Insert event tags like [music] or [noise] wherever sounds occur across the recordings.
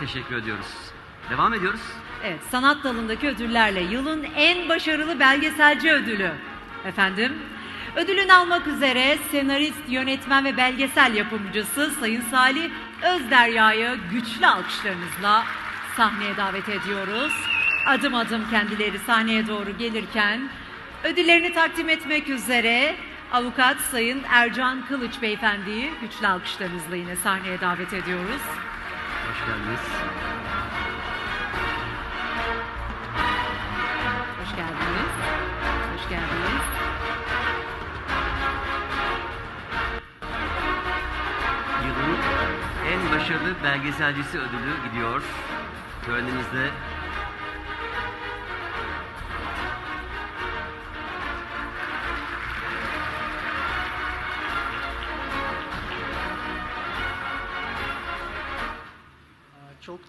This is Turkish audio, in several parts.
teşekkür ediyoruz. Devam ediyoruz. Evet, sanat dalındaki ödüllerle yılın en başarılı belgeselci ödülü. Efendim, ödülünü almak üzere senarist, yönetmen ve belgesel yapımcısı Sayın Salih Özderya'yı güçlü alkışlarınızla sahneye davet ediyoruz. Adım adım kendileri sahneye doğru gelirken ödüllerini takdim etmek üzere avukat Sayın Ercan Kılıç Beyefendi'yi güçlü alkışlarınızla yine sahneye davet ediyoruz. Hoş geldiniz. Hoş geldiniz. Hoş geldiniz. Yılın en başarılı belgeselcisi ödülü gidiyor. Törenimizde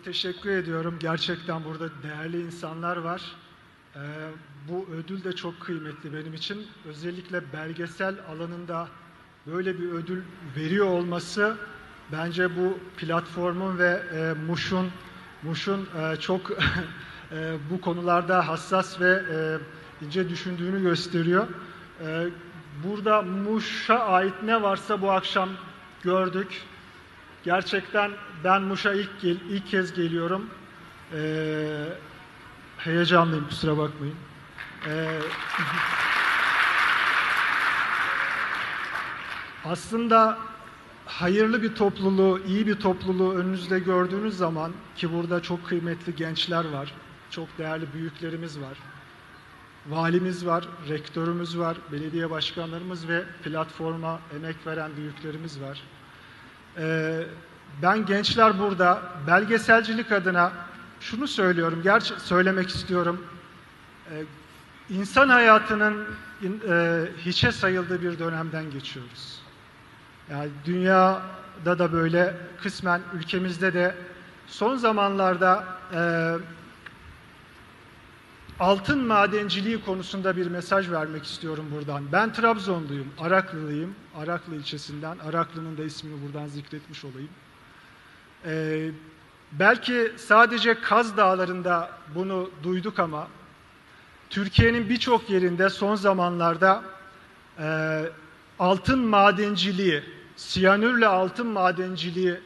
teşekkür ediyorum. Gerçekten burada değerli insanlar var. Ee, bu ödül de çok kıymetli benim için. Özellikle belgesel alanında böyle bir ödül veriyor olması bence bu platformun ve e, Muş'un Muş'un e, çok [laughs] e, bu konularda hassas ve e, ince düşündüğünü gösteriyor. E, burada Muş'a ait ne varsa bu akşam gördük. Gerçekten ben Muş'a ilk gel- ilk kez geliyorum. Ee, heyecanlıyım kusura bakmayın. Ee, [laughs] aslında hayırlı bir topluluğu, iyi bir topluluğu önünüzde gördüğünüz zaman ki burada çok kıymetli gençler var, çok değerli büyüklerimiz var, valimiz var, rektörümüz var, belediye başkanlarımız ve platforma emek veren büyüklerimiz var. Ee, ben gençler burada belgeselcilik adına şunu söylüyorum, gerçi söylemek istiyorum. Ee, insan hayatının e, hiçe sayıldığı bir dönemden geçiyoruz. Yani dünyada da böyle, kısmen ülkemizde de son zamanlarda e, altın madenciliği konusunda bir mesaj vermek istiyorum buradan. Ben Trabzonluyum, Araklılıyım. Araklı ilçesinden. Araklı'nın da ismini buradan zikretmiş olayım. Ee, belki sadece Kaz Dağları'nda bunu duyduk ama Türkiye'nin birçok yerinde son zamanlarda e, altın madenciliği, siyanürle altın madenciliği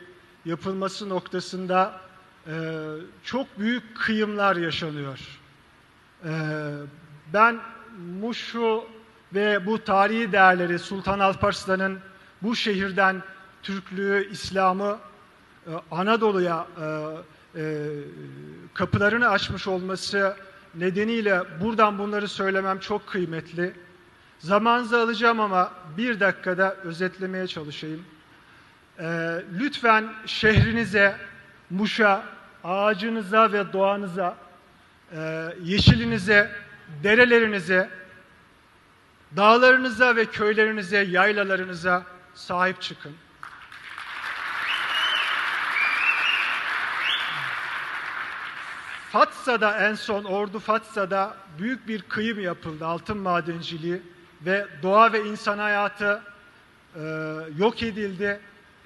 yapılması noktasında e, çok büyük kıyımlar yaşanıyor. Ee, ben Muş'u ve bu tarihi değerleri Sultan Alparslan'ın bu şehirden Türklüğü, İslam'ı e, Anadolu'ya e, e, kapılarını açmış olması nedeniyle buradan bunları söylemem çok kıymetli. Zamanınızı alacağım ama bir dakikada özetlemeye çalışayım. Ee, lütfen şehrinize, Muş'a, ağacınıza ve doğanıza yeşilinize, derelerinize, dağlarınıza ve köylerinize, yaylalarınıza sahip çıkın. Fatsa'da en son Ordu Fatsa'da büyük bir kıyım yapıldı altın madenciliği ve doğa ve insan hayatı e, yok edildi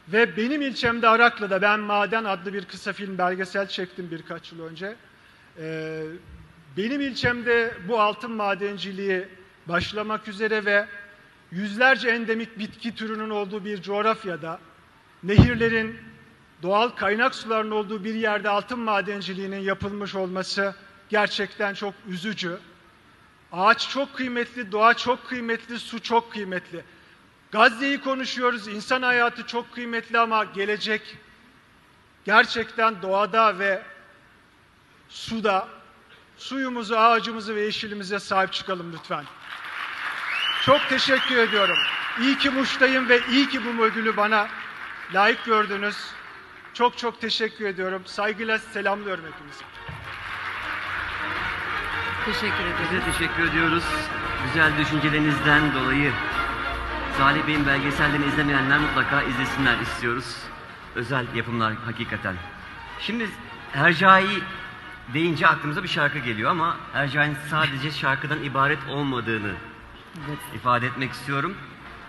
ve benim ilçemde Araklı'da ben Maden adlı bir kısa film belgesel çektim birkaç yıl önce. Ee, benim ilçemde bu altın madenciliği başlamak üzere ve yüzlerce endemik bitki türünün olduğu bir coğrafyada nehirlerin doğal kaynak sularının olduğu bir yerde altın madenciliğinin yapılmış olması gerçekten çok üzücü. Ağaç çok kıymetli, doğa çok kıymetli, su çok kıymetli. Gazze'yi konuşuyoruz, insan hayatı çok kıymetli ama gelecek gerçekten doğada ve suda suyumuzu, ağacımızı ve yeşilimize sahip çıkalım lütfen. Çok teşekkür ediyorum. İyi ki Muş'tayım ve iyi ki bu ödülü bana layık gördünüz. Çok çok teşekkür ediyorum. Saygıyla selamlıyorum hepinizi. Teşekkür ederim. Size teşekkür ediyoruz. Güzel düşüncelerinizden dolayı. Salih Bey'in belgesellerini izlemeyenler mutlaka izlesinler istiyoruz. Özel yapımlar hakikaten. Şimdi Hercai deyince aklımıza bir şarkı geliyor ama Hercai'nin sadece şarkıdan ibaret olmadığını Evet. ifade etmek istiyorum.